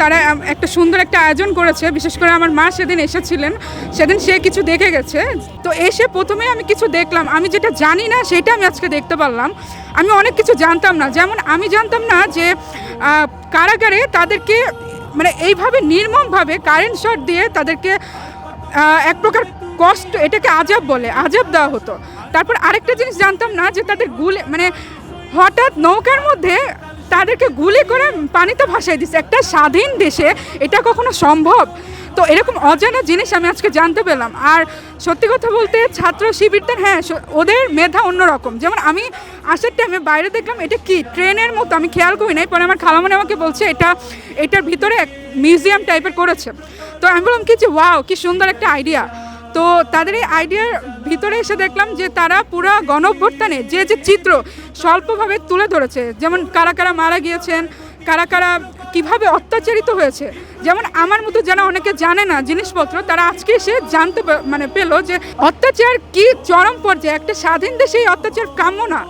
তারা একটা সুন্দর একটা আয়োজন করেছে, বিশেষ করে আমার মা সেদিন এসেছিলেন, সেদিন সে কিছু দেখে গেছে। তো এসে প্রথমে আমি কিছু দেখলাম, আমি যেটা জানি না সেটা আমি আজকে দেখতে পারলাম। আমি অনেক কিছু জানতাম না, যেমন আমি জানতাম না যে কারাগারে তাদেরকে মানে এইভাবে নির্মমভাবে কারেন্ট শট দিয়ে তাদেরকে এক প্রকার কষ্ট, এটাকে আজাব বলে, আজাব দেওয়া হতো। তারপর আরেকটা জিনিস জানতাম না যে তাদের গুলে মানে হঠাৎ নৌকার মধ্যে তাদেরকে গুলি করে পানিতে ভাসাই দিচ্ছে একটা স্বাধীন দেশে এটা কখনো সম্ভব? তো এরকম অজানা জিনিস আমি আজকে জানতে পেলাম। আর সত্যি কথা বলতে ছাত্র শিবিরদের হ্যাঁ ওদের মেধা অন্যরকম। যেমন আমি আসার টাইমে বাইরে দেখলাম, এটা কি, ট্রেনের মতো? আমি খেয়াল করি নাই, পরে আমার খালামনে আমাকে বলছে, এটা, এটার ভিতরে এক মিউজিয়াম টাইপের করেছে। তো আমি বললাম, কি যে ওয়াও কি সুন্দর একটা আইডিয়া তো তাদের এই আইডিয়ার ভিতরে এসে দেখলাম যে তারা পুরো গণঅভ্যুত্থানে যে যে চিত্র স্বল্পভাবে তুলে ধরেছে, যেমন কারা কারা মারা গিয়েছেন, কারা কারা কীভাবে অত্যাচারিত হয়েছে, যেমন আমার মতো যারা অনেকে জানে না জিনিসপত্র, তারা আজকে এসে জানতে মানে পেল যে অত্যাচার কি চরম পর্যায়ে, একটা স্বাধীন দেশে এই অত্যাচার কাম্য না।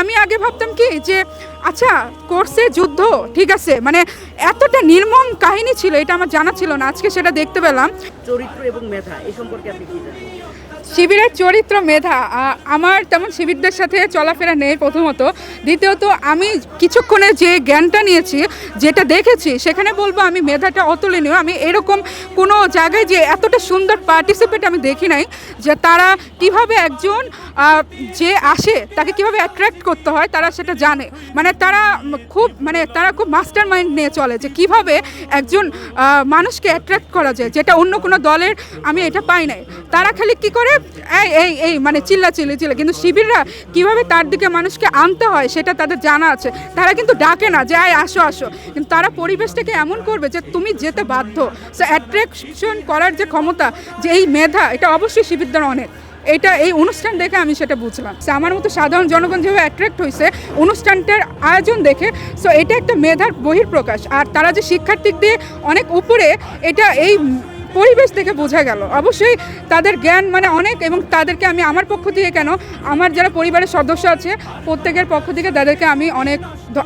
আমি আগে ভাবতাম কি যে আচ্ছা কোর্সে যুদ্ধ, ঠিক আছে মানে এতটা নির্মম কাহিনী ছিল, এটা আমার জানা ছিল না, আজকে সেটা দেখতে পেলাম। চরিত্র এবং মেধা এই সম্পর্কে আপনি কি জানেন? শিবিরের চরিত্র মেধা আমার তেমন শিবিরদের সাথে চলাফেরা নেই প্রথমত। দ্বিতীয়ত, আমি কিছুক্ষণে যে জ্ঞানটা নিয়েছি, যেটা দেখেছি, সেখানে বলব আমি মেধাটা অতুলনীয়। আমি এরকম কোনো জায়গায় যে এতটা সুন্দর পার্টিসিপেট আমি দেখি নাই যে তারা কীভাবে একজন যে আসে, তাকে কীভাবে অ্যাট্রাক্ট করতে হয়, তারা সেটা জানে। মানে তারা খুব মানে তারা খুব মাস্টার মাইন্ড নিয়ে চলে যে কীভাবে একজন মানুষকে অ্যাট্রাক্ট করা যায়, যেটা অন্য কোনো দলের আমি এটা পাই নাই। তারা খালি কি করে এই এই এই মানে চিল্লা চিল্লি, চিল্লা। কিন্তু শিবিররা কীভাবে তার দিকে মানুষকে আনতে হয় সেটা তাদের জানা আছে। তারা কিন্তু ডাকে না যে আয় আসো আসো। কিন্তু তারা পরিবেশটাকে এমন করবে যে, তুমি যেতে বাধ্য। সো অ্যাট্রাকশন করার যে ক্ষমতা, যে এই মেধা, এটা অবশ্যই শিবিরদের অনেক। এটা এই অনুষ্ঠান দেখে আমি সেটা বুঝলাম। আমার মতো সাধারণ জনগণ যেভাবে অ্যাট্রাক্ট হয়েছে অনুষ্ঠানটার আয়োজন দেখে সো এটা একটা মেধার বহির্প্রকাশ আর তারা যে শিক্ষার্থী দিয়ে অনেক উপরে, এটা এই পরিবেশ থেকে বোঝা গেল। অবশ্যই তাদের জ্ঞান মানে অনেক এবং তাদেরকে আমি আমার পক্ষ থেকে কেন, আমার যারা পরিবারের সদস্য আছে, প্রত্যেকের পক্ষ থেকে তাদেরকে আমি অনেক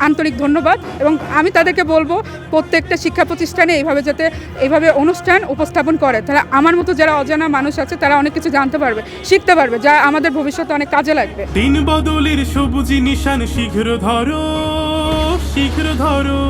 আন্তরিক ধন্যবাদ এবং আমি তাদেরকে বলব, প্রত্যেকটা শিক্ষা প্রতিষ্ঠানে এইভাবে যাতে এইভাবে অনুষ্ঠান উপস্থাপন করে। তাহলে আমার মতো যারা অজানা মানুষ আছে, তারা অনেক কিছু জানতে পারবে, শিখতে পারবে, যা আমাদের ভবিষ্যতে অনেক কাজে লাগবে। দিন বদলের সবুজ নিশান শীঘ্র ধরো শীঘ্র ধরো।